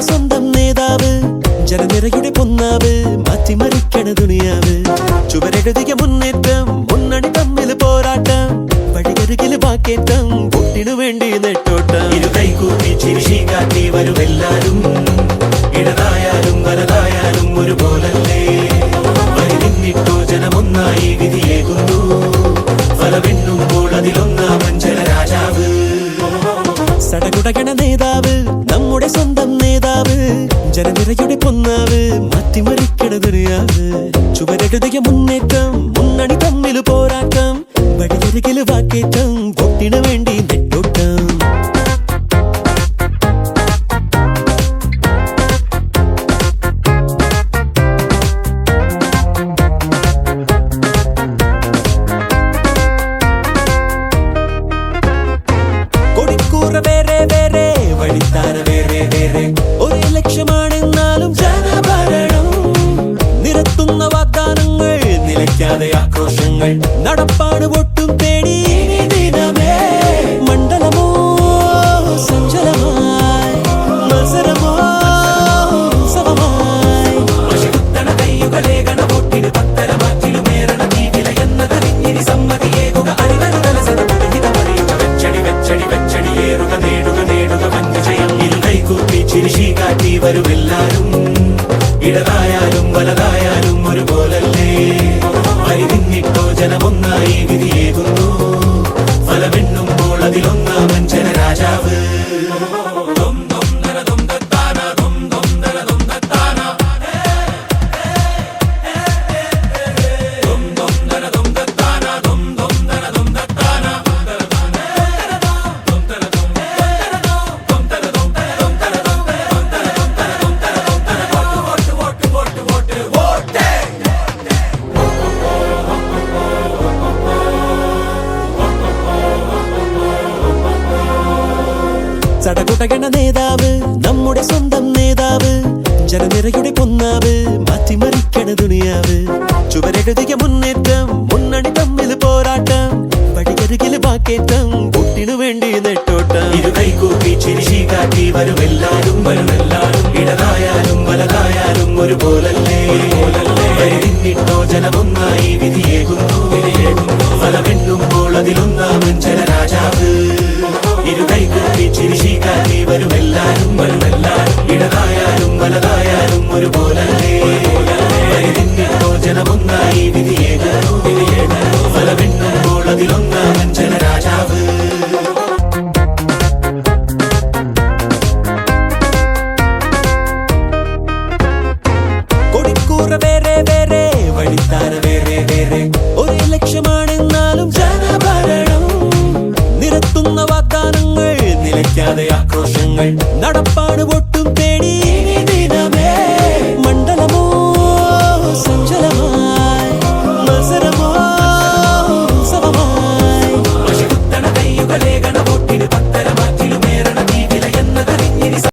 സ്വന്തം നേതാവ് ജനനിരയുടെ പൊന്നാവ് മാറ്റിമറിക്കണ ദുനിയാവ്. ചുവരെഴുതിയ മുന്നേറ്റം മുന്നണി തമ്മിൽ പോരാട്ടം വഴികരുകിൽ വാക്കേറ്റം കുട്ടിനു വേണ്ടി നെട്ടോട്ടം. ഇരു കൈകൂപ്പി കാട്ടി വരുമെല്ലാരും ഇടതായാലും വലതായാലും ഒരുപോലല്ലേ ചുവരെഴുതിയ മുന്നേറ്റം മുന്നണി തമ്മിൽ പോരാട്ടം വഴിയരികിൽ വാക്കേറ്റം വോട്ടിനു വെച്ചടി ആക്രോശങ്ങൾ നടപ്പാട് ഒട്ടും തേടി ും. ചിരിശി കാട്ടി വരുമെല്ലാരും. ഇടതായാലും വലതായാലും ഒരുപോലല്ലേ നിന്നിട്ടോ ജനമൊന്നായി വിധിയേകുന്നു ഫലമെണ്ണുമ്പോൾ അതിലൊന്നാമൻ ജനരാജാവ്. ചടകുടകണ നേതാവ് നമ്മുടെ സ്വന്തം നേതാവ് ജനനിരയുടെ പൊന്നാവ് മാറ്റിമറിക്കണ ദുനിയാവ്. ചുവരെഴുതിയ മുന്നേറ്റം മുന്നണി തമ്മിൽ പോരാട്ടം വഴിയരികിൽ വാക്കേറ്റം കുട്ടിനു വേണ്ടി നെട്ടോട്ടം. കൈകൂപ്പി ചിരിശി കാട്ടി വരുമെല്ലാരും വരുമെല്ലാരും ഇടതായാലും വലതായാലും ഒരുപോലല്ലേ? ജനരാജാവ് நடப்பாடு ஒட்டு